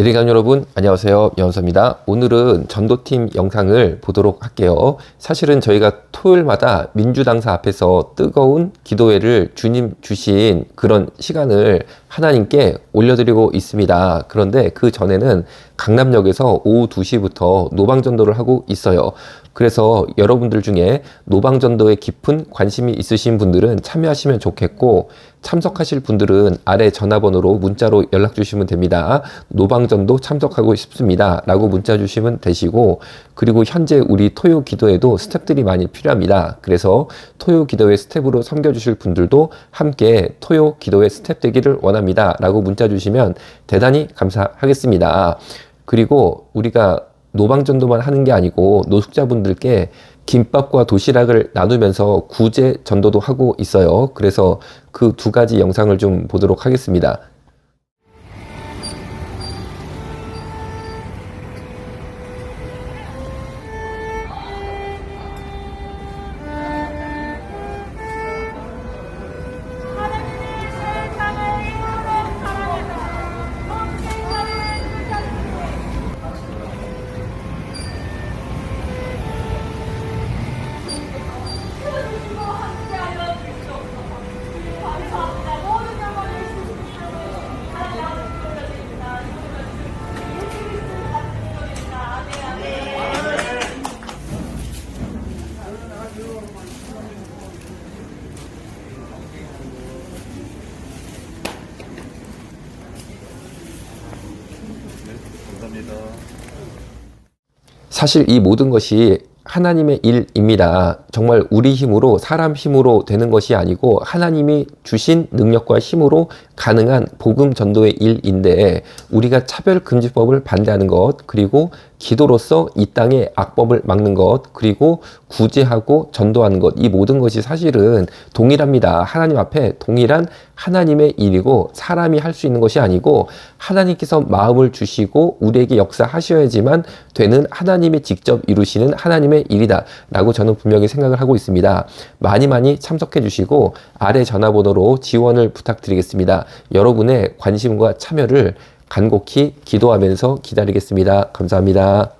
대리관 여러분 안녕하세요. 연서입니다. 오늘은 전도팀 영상을 보도록 할게요. 사실은 저희가 토요일마다 민주당사 앞에서 뜨거운 기도회를 주님 주신 그런 시간을 하나님께 올려드리고 있습니다. 그런데 그 전에는 강남역에서 오후 2시부터 노방전도를 하고 있어요. 그래서 여러분들 중에 노방전도에 깊은 관심이 있으신 분들은 참여하시면 좋겠고 참석하실 분들은 아래 전화번호로 문자로 연락 주시면 됩니다. 노방전도 참석하고 싶습니다. 라고 문자 주시면 되시고 그리고 현재 우리 토요 기도에도 스텝들이 많이 필요합니다. 그래서 토요 기도회 스텝으로 섬겨 주실 분들도 함께 토요 기도회 스텝 되기를 원합니다. 라고 문자 주시면 대단히 감사하겠습니다. 그리고 우리가 노방전도만 하는 게 아니고 노숙자분들께 김밥과 도시락을 나누면서 구제 전도도 하고 있어요. 그래서 그 두 가지 영상을 좀 보도록 하겠습니다. 사실 이 모든 것이 하나님의 일입니다. 정말 우리 힘으로 사람 힘으로 되는 것이 아니고 하나님이 주신 능력과 힘으로 가능한 복음 전도의 일인데 우리가 차별 금지법을 반대하는 것 그리고 기도로서 이 땅의 악법을 막는 것 그리고 구제하고 전도하는 것 이 모든 것이 사실은 동일합니다. 하나님 앞에 동일한 하나님의 일이고 사람이 할 수 있는 것이 아니고 하나님께서 마음을 주시고 우리에게 역사하셔야지만 되는 하나님이 직접 이루시는 하나님의 일이다 라고 저는 분명히 생각을 하고 있습니다. 많이 많이 참석해 주시고 아래 전화번호로 지원을 부탁드리겠습니다. 여러분의 관심과 참여를 간곡히 기도하면서 기다리겠습니다. 감사합니다.